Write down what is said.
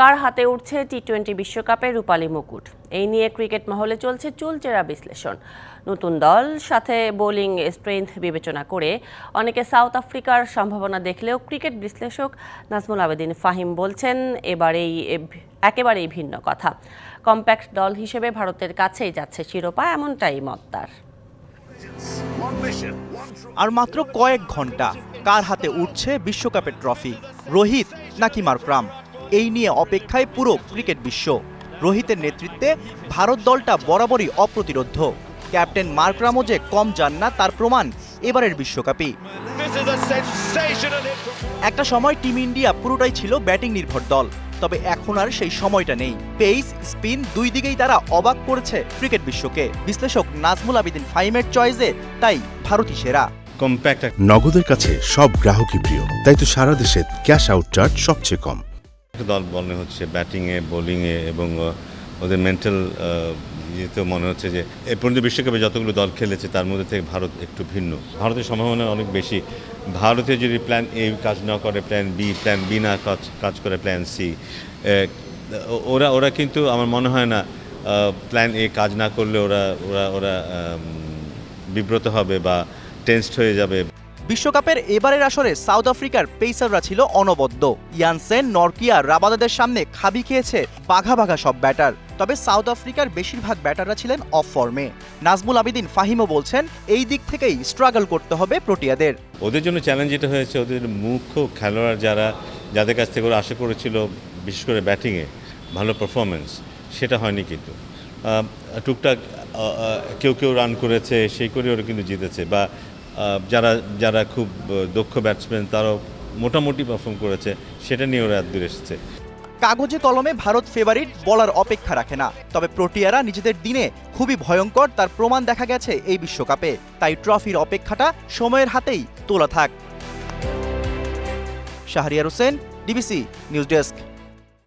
কার হাতে উঠছে T twenty বিশ্বকাপের রূপালী মুকুট? এই নিয়ে ক্রিকেট মহলে চলছে চুলচেরা বিশ্লেষণ। নতুন দল, সাথে বোলিং স্ট্রেংথ বিবেচনা করে অনেকে সাউথ আফ্রিকার সম্ভাবনা দেখলেও ক্রিকেট বিশ্লেষক নাজমুল আবেদিন ফাহিম বলছেন, এবারেই একেবারেই ভিন্ন কথা। কম্প্যাক্ট দল হিসেবে ভারতের কাছেই যাচ্ছে শিরোপা, এমনটাই মত তার। আর মাত্র কয়েক ঘণ্টা, কার হাতে উঠছে বিশ্বকাপের ট্রফি, রোহিত নাকি মারক্রাম এই নিয়ে অপেক্ষায় পুরো ক্রিকেট বিশ্ব। রোহিতের নেতৃত্বে ভারত দলটা বরাবরই অপ্রতিরোধ্য। ক্যাপ্টেন মার্করামও যে কম যান না তার প্রমাণ এবারের বিশ্বকাপই। একটা সময় টিম ইন্ডিয়া পুরোটাই ছিল ব্যাটিং নির্ভর দল তবে এখন আর সেই সময়টা নেই। পেস স্পিন দুই দিকেই তারা অবাক করেছে ক্রিকেট বিশ্বকে। বিশ্লেষক নাজমুল আবিদিন ফাইমের চয়েসে তাই ভারতই সেরা। কম্প্যাক্ট নগদের কাছে সব গ্রাহকই প্রিয় তাই তো সারা দেশে ক্যাশ আউট চার্জ সবচেয়ে কম। দল মনে হচ্ছে ব্যাটিংয়ে, বোলিংয়ে এবং ওদের মেন্টাল ইয়েতেও মনে হচ্ছে যে এ পর্যন্ত বিশ্বকাপে যতগুলো দল খেলেছে তার মধ্যে থেকে ভারত একটু ভিন্ন। ভারতের সম্ভাবনা অনেক বেশি। ভারতে যদি প্ল্যান এ কাজ না করে প্ল্যান বি প্ল্যান বি না কাজ কাজ করে প্ল্যান সি ওরা ওরা কিন্তু আমার মনে হয় না প্ল্যান এ কাজ না করলে ওরা ওরা ওরা বিব্রত হবে বা টেন্সড হয়ে যাবে। বিশ্বকাপের এবারের আসরে সাউথ আফ্রিকার পেসাররা ছিল অনবদ্য। ইয়ানসেন, নরকিয়া, রাবাদাদের সামনে খাবি খেয়েছে বাঘা বাঘা সব ব্যাটার। তবে সাউথ আফ্রিকার বেশিরভাগ ব্যাটাররা ছিলেন অফ ফর্মে। নাজমুল আবিদিন ফাহিমও বলছেন, এই দিক থেকেই স্ট্রাগল করতে হবে প্রোটিয়াদের। ওদের জন্য চ্যালেঞ্জ যেটা হয়েছে, ওদের মুখ্য খেলোয়াড় যারা, যাদের কাছ থেকে ওরা আশা করেছিল, বিশেষ করে ব্যাটিংয়ে ভালো পারফরমেন্স সেটা হয়নি কিন্তু। টুকটাক কেউ কেউ রান করেছে, সেই করে ওরা কিন্তু জিতেছে। বা যারা যারা খুব দক্ষ ব্যাটসম্যান তারাও মোটামুটি পারফর্ম করেছে, সেটা নিয়ে ওরা দূর এসেছে। কাগজে কলমে ভারত ফেভারিট বলার অপেক্ষা রাখে না। তবে প্রোটিয়ারা নিজেদের দিনে খুবই ভয়ঙ্কর তার প্রমাণ দেখা গেছে এই বিশ্বকাপে। তাই ট্রফির অপেক্ষাটা সময়ের হাতেই তোলা থাক। Shahriar Hossain DBC news desk